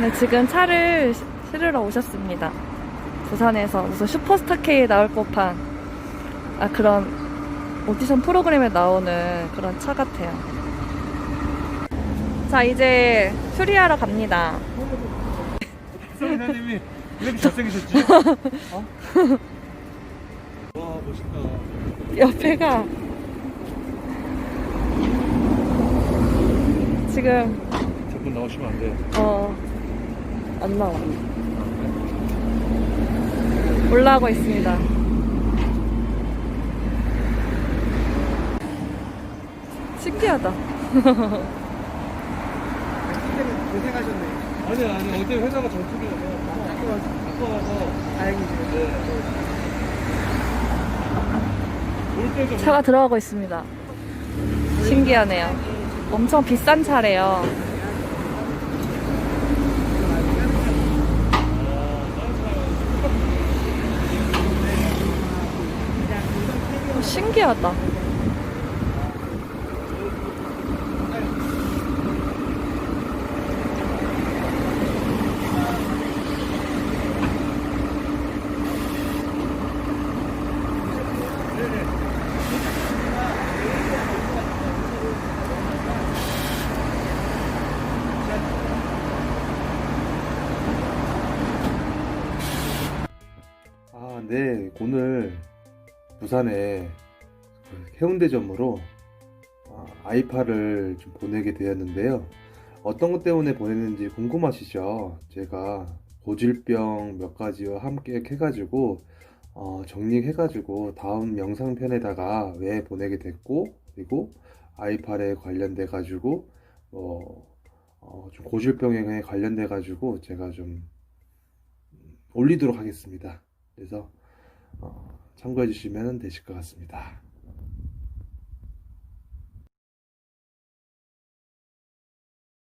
네, 지금 차를 시- 실으러 오셨습니다. 부산에서 무슨 슈퍼스타 K에 나올 법한 아 그런 오디션 프로그램에 나오는 그런 차 같아요. 자 이제 수리하러 갑니다. 선생님이 이렇게 잘생기셨지? 어? 와 멋있다. 옆에가 지금 저분 나오시면 안 돼. 어 안 나와. 올라오고 있습니다. 신기하다. 고생하셨네. 아니 아니 어제 회사가 아까워서 다행이죠. 올때좀 차가 들어가고 있습니다. 신기하네요. 엄청 비싼 차래요. 신기하다. 아, 네. 오늘 부산에 그 해운대점으로 아, 아이파를 좀 보내게 되었는데요. 어떤 것 때문에 보냈는지 궁금하시죠? 제가 고질병 몇 가지와 함께 해가지고 어, 정리해가지고 다음 영상편에다가 왜 보내게 됐고 그리고 아이팔에 관련돼 가지고 뭐 어, 좀 고질병에 관련돼 가지고 제가 좀 올리도록 하겠습니다. 그래서 어, 참고해 주시면 되실 것 같습니다.